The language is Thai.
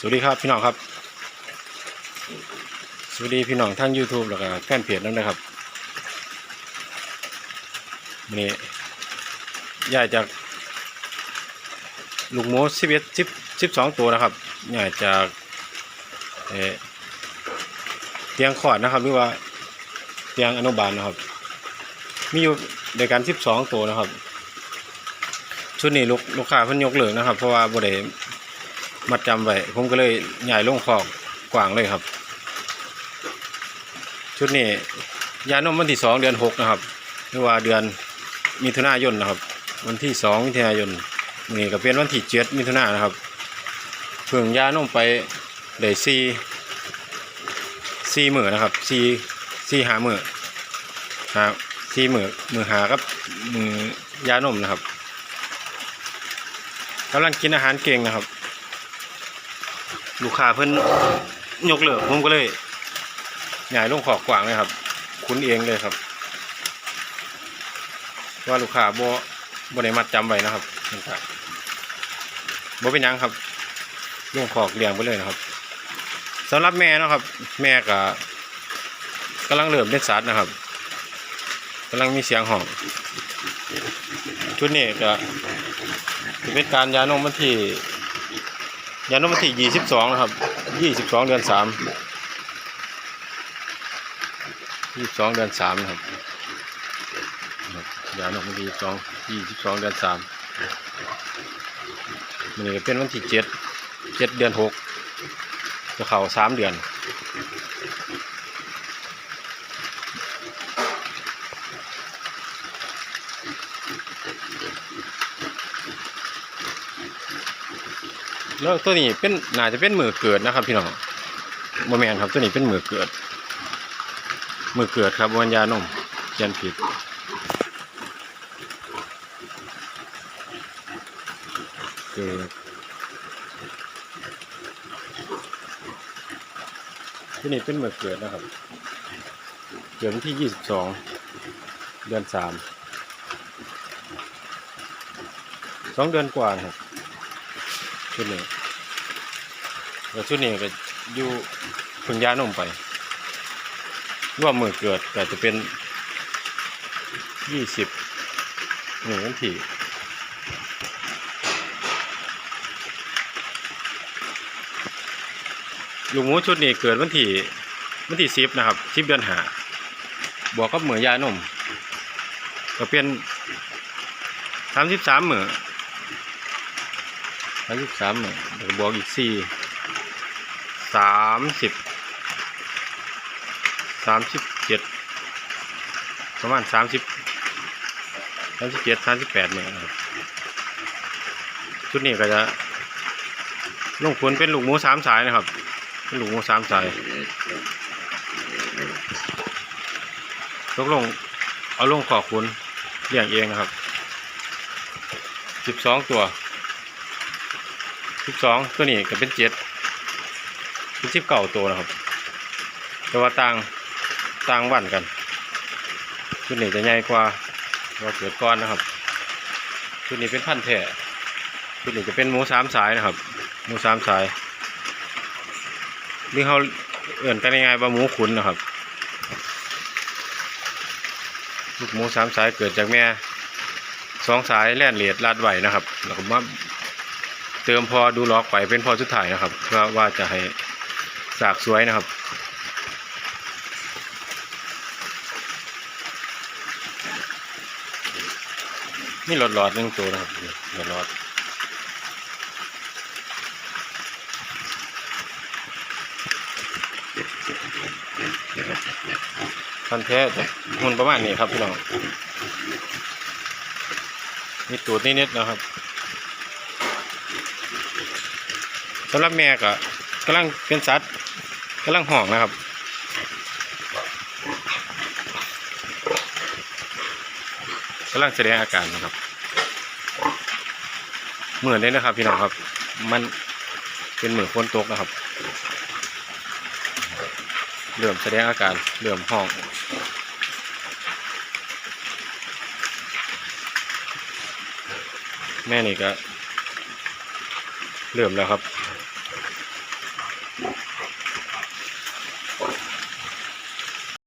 สวัสดีครับพี่น้องครับ สวัสดีพี่น้องทั้ง YouTube แล้วก็แฟนเพจนั่นนะครับวันนี้ย้ายจากลูกหมูสิบเอ็ดสิบสิบสองตัวนะครับย้ายจากเเตียงขอดนะครับ หรือว่าเตียงอนุบาลนะครับ มีอยู่เดียกันสิบสองตัวนะครับ ชุดนี้ลูกลูกค้าเพิ่นยกเลิกนะครับ เพราะว่าบ่ได้ มัดจำไว้ผมก็เลยย้ายลงคอกกว้างเลยครับ ชุดนี้ยานมวันที่สองเดือนหกนะครับหรือว่าเดือนมิถุนายนนะครับ วันที่สองมิถุนายนนี่ก็เป็นวันที่เจ็ดมิถุนายนนะครับเพิ่งยานมไปได้สี่สี่หมื่นนะครับสี่สี่หาหมื่นหาสี่หมื่นมือหากับมือยานมนะครับกำลังกินอาหารเก่งนะครับ ลูกค้าเพิ่นยกเลิกผมก็เลยหงายลงขอกกว้างเลยครับ คุ้นเองเลยครับ ว่าลูกค้าบ่บ่ได้มัดจำไว้นะครับนะครับบ่เป็นยังครับลงขอกเลี้ยงไปเลยนะครับสำหรับแม่นะครับ แม่ก็กำลังเริ่มเป็นสัตว์นะครับกำลังมีเสียงห้องชุดนี้ก็จะเป็นการยานมวันที่ ยานวันที่ยี่สิบสองนะครับยี่สิบสองเดือนสามยี่สิบสองเดือนสามนะครับครับยานวันที่ยี่สิบสองยี่สิบสองเดือนสามมันจะเป็นวันที่เจ็ดเจ็ดเดือนหกจะเข่าสามเดือน แล้วตัวนี้เป็นน่าจะเป็นมือเกิดนะครับ พี่น้องโมแมนครับตัวนี้เป็นมือเกิด มือเกิดครับวันยานมเขียนผิดเกิดตัวนี้เป็นมือเกิดนะครับ เกิดวันที่ยี่สิบสองเดือนสามสองเดือนกว่าครับ ชุดนี้แล้วชุดนี้ก็อยู่พึ่งย้ายนมไปรวมมือเกิดก็จะเป็นยี่สิบหนึ่งวันที่ลูกหมูชุดนี้เกิดวันที่วันที่สิบนะครับสิบเดือนหาบวกกับมือยานุ่มก็เป็นสามสิบสามเหมือ สามสิบสามหนึ่งเดี๋ยวบวกอีกสี่สามสิบสามสิบเจ็ดประมาณสามสิบสามสิบเจ็ดสามสิบแปดเนี่ยครับชุดนี้ก็จะลงผลเป็นลูกหมูสามสายนะครับ เป็นลูกหมูสามสายตกลงเอาลงขอคุณเลี้ยงเองนะครับสิบสองตัว สิบสองตัวนี้ก็เป็นเจ็ดเป็นสิบเก่าตัวนะครับ แต่ว่าต่างต่างวันกันชุดนี้จะใหญ่กว่าเราเกิดก้อนนะครับชุดนี้เป็นพันแท้ชุดนี้จะเป็นหมูสามสายนะครับหมูสามสายหรือเขาเอื่นกันยังไงว่าหมูขุนนะครับลูกหมูสามสายเกิดจากแม่สองสายแล่นเหลียดลาดไหวนะครับ แล้วก็มา เติมพอดูล็อกไปเป็นพอสุดท้ายนะครับเพื่อว่าจะให้สากสวยนะครับนี่หลอดหลอดหนึ่งตัวนะครับหลอดหลอดพันธุ์แท้จะหุ่นประมาณนี้ครับพี่น้องมีตูดนิดๆนะครับ สำหรับแม่ก็กำลังเป็นสัตว์กำลังห่องนะครับกำลังแสดงอาการนะครับเหมือนเลยนะครับ พี่น้องครับ มันเป็นเหมือนฝนตกนะครับเริ่มแสดงอาการเริ่มห้องแม่นี่ก็เริ่มแล้วครับ